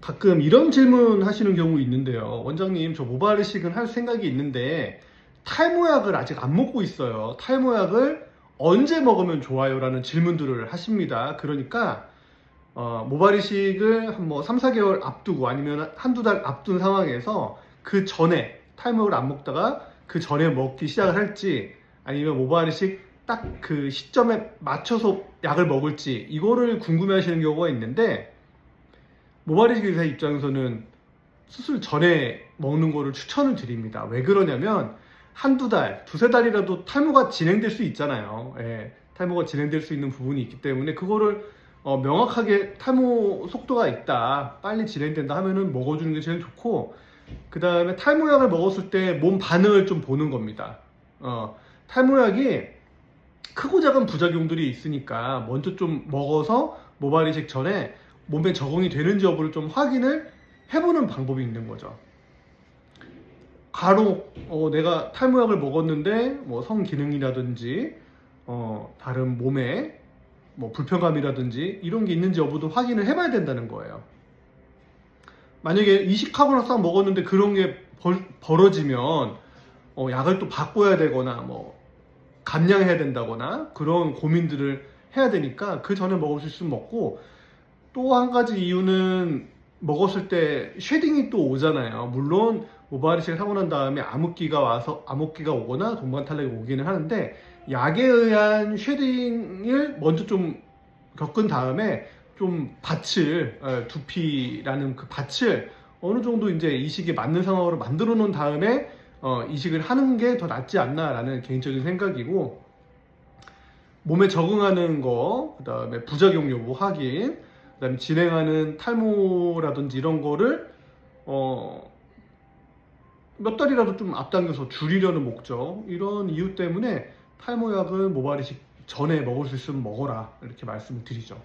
가끔 이런 질문 하시는 경우 있는데요. 원장님, 저 모발 이식은 할 생각이 있는데 탈모약을 아직 안 먹고 있어요. 탈모약을 언제 먹으면 좋아요? 라는 질문들을 하십니다. 그러니까 어, 모발 이식을 한뭐 3, 4개월 앞두고 아니면 한두 달 앞둔 상황에서 그 전에 탈모약을 안 먹다가 그 전에 먹기 시작을 할지 아니면 모발 이식 딱 그 시점에 맞춰서 약을 먹을지 이거를 궁금해 하시는 경우가 있는데 모발이식 의사 입장에서는 수술 전에 먹는 거를 추천을 드립니다. 왜 그러냐면 한두 달, 두세 달이라도 탈모가 진행될 수 있잖아요. 예, 탈모가 진행될 수 있는 부분이 있기 때문에 그거를 어, 명확하게 탈모 속도가 있다, 빨리 진행된다 하면은 먹어주는 게 제일 좋고 그 다음에 탈모약을 먹었을 때 몸 반응을 좀 보는 겁니다. 어, 탈모약이 크고 작은 부작용들이 있으니까 먼저 좀 먹어서 모발 이식 전에 몸에 적응이 되는지 여부를 좀 확인을 해보는 방법이 있는 거죠. 간혹 어, 내가 탈모약을 먹었는데 뭐 성기능이라든지 어, 다른 몸에 뭐 불편감이라든지 이런 게 있는지 여부도 확인을 해봐야 된다는 거예요. 만약에 이식하고 나서 먹었는데 그런 게 벌, 벌어지면 어, 약을 또 바꿔야 되거나 뭐 감량해야 된다거나 그런 고민들을 해야 되니까 그 전에 먹을 수 있으면 먹고 또 한 가지 이유는 먹었을 때 쉐딩이 또 오잖아요. 물론 모발이식을 하고 난 다음에 암흑기가 와서 암흑기가 오거나 동반탈락이 오기는 하는데 약에 의한 쉐딩을 먼저 좀 겪은 다음에 좀 밭을 어, 두피라는 그 밭을 어느 정도 이제 이식에 맞는 상황으로 만들어 놓은 다음에 어, 이식을 하는 게 더 낫지 않나라는 개인적인 생각이고 몸에 적응하는 거, 그 다음에 부작용 여부 확인, 그다음에 진행하는 탈모라든지 이런 거를 어, 몇 달이라도 좀 앞당겨서 줄이려는 목적 이런 이유 때문에 탈모약은 모발이식 전에 먹을 수 있으면 먹어라 이렇게 말씀을 드리죠.